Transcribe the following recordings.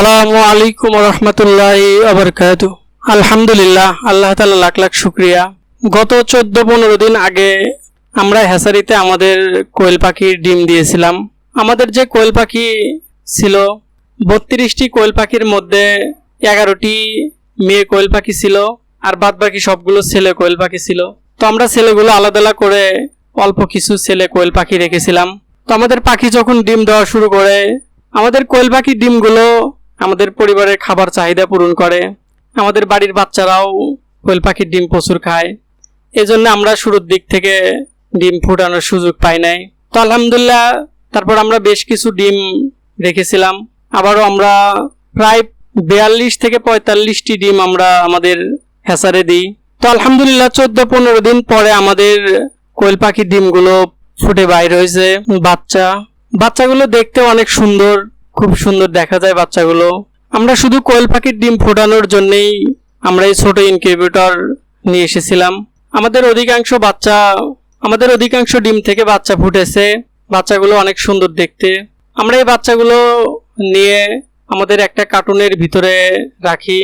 আসসালামু আলাইকুম রহমতুল্লাহ আবরকাত আলহামদুলিল্লাহ, আল্লাহ তালা লাখ লাখ শুক্রিয়া। গত চোদ্দ পনেরো দিন আগে আমরা হ্যাসারিতে আমাদের কোয়েল পাখির ডিম দিয়েছিলাম। আমাদের যে কোয়েল পাখি ছিল, বত্রিশটি কোয়েল পাখির মধ্যে এগারোটি মেয়ে কোয়েল পাখি ছিল আর বাদ বাকি সবগুলো ছেলে কোয়েল পাখি ছিল। তো আমরা ছেলেগুলো আলাদা করে অল্প কিছু ছেলে কোয়েল পাখি রেখেছিলাম। তো আমাদের পাখি যখন ডিম দেওয়া শুরু করে, আমাদের কোয়েল পাখির ডিমগুলো আমাদের পরিবারের খাবার চাহিদা পূরণ করে। আমাদের বাড়ির বাচ্চারাও কোয়েল পাখির ডিম প্রচুর খায়। এজন্য আমরা শুরুর দিক থেকে ডিম ফুটানোর সুযোগ পাই নাই। তো আলহামদুলিল্লাহ, তারপর আমরা বেশ কিছু ডিম রেখেছিলাম। আবারও আমরা প্রায় বিয়াল্লিশ থেকে পঁয়তাল্লিশটি ডিম আমরা আমাদের হ্যাসারে দিই। তো আলহামদুলিল্লাহ, চোদ্দ পনেরো দিন পরে আমাদের কোয়েল পাখির ডিমগুলো ফুটে বাইর হয়েছে। বাচ্চা, বাচ্চাগুলো দেখতে অনেক সুন্দর। খুব সুন্দর দেখা যায় বাচ্চাগুলো। আমরা শুধু কোয়েল পাখির ডিম ফোটানোর জন্যেই আমরা এই ছোট ইনকিউবেটর নিয়ে এসেছিলাম। আমাদের অধিকাংশ বাচ্চা, আমাদের অধিকাংশ ডিম থেকে বাচ্চা ফুটেছে। বাচ্চাগুলো অনেক সুন্দর দেখতে। আমরা এই বাচ্চাগুলো নিয়ে আমাদের একটা কার্টুনের ভিতরে রাখি।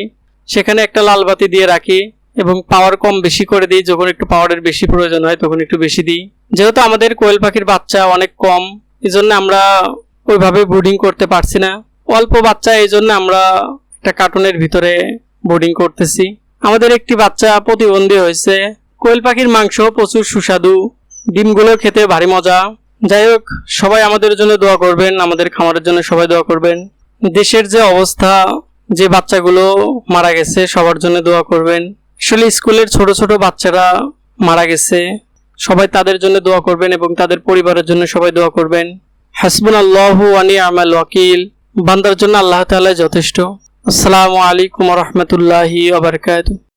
সেখানে একটা লাল বাতি দিয়ে রাখি এবং পাওয়ার কম বেশি করে দিই। যখন একটু পাওয়ারের বেশি প্রয়োজন হয়, তখন একটু বেশি দিই। যেহেতু আমাদের কোয়েল পাখির বাচ্চা অনেক কম এই জন্য আমরা ওইভাবে ব্রুডিং করতে পারছি না। অল্প বাচ্চা, এই জন্য আমরা একটা কার্টুনের ভিতরে বোর্ডিং করতেছি। আমাদের একটি বাচ্চা প্রতিবন্ধী হয়েছে। কোয়েল পাখির মাংস প্রচুর সুস্বাদু। ডিমগুলো খেতে ভারী মজা। যাই হোক, সবাই আমাদের জন্য দোয়া করবেন, আমাদের খামারের জন্য সবাই দোয়া করবেন। দেশের যে অবস্থা, যে বাচ্চাগুলো মারা গেছে, সবার জন্য দোয়া করবেন। আসলে স্কুলের ছোট ছোট বাচ্চারা মারা গেছে। সবাই তাদের জন্য দোয়া করবেন এবং তাদের পরিবারের জন্য সবাই দোয়া করবেন। হাসবুন আল্লাহ আনি আমাল ওয়াকিল। বান্দার জন্য আল্লাহ তালা যথেষ্ট। আসসালামু আলাইকুম রহমতুল্লাহি আবরকাত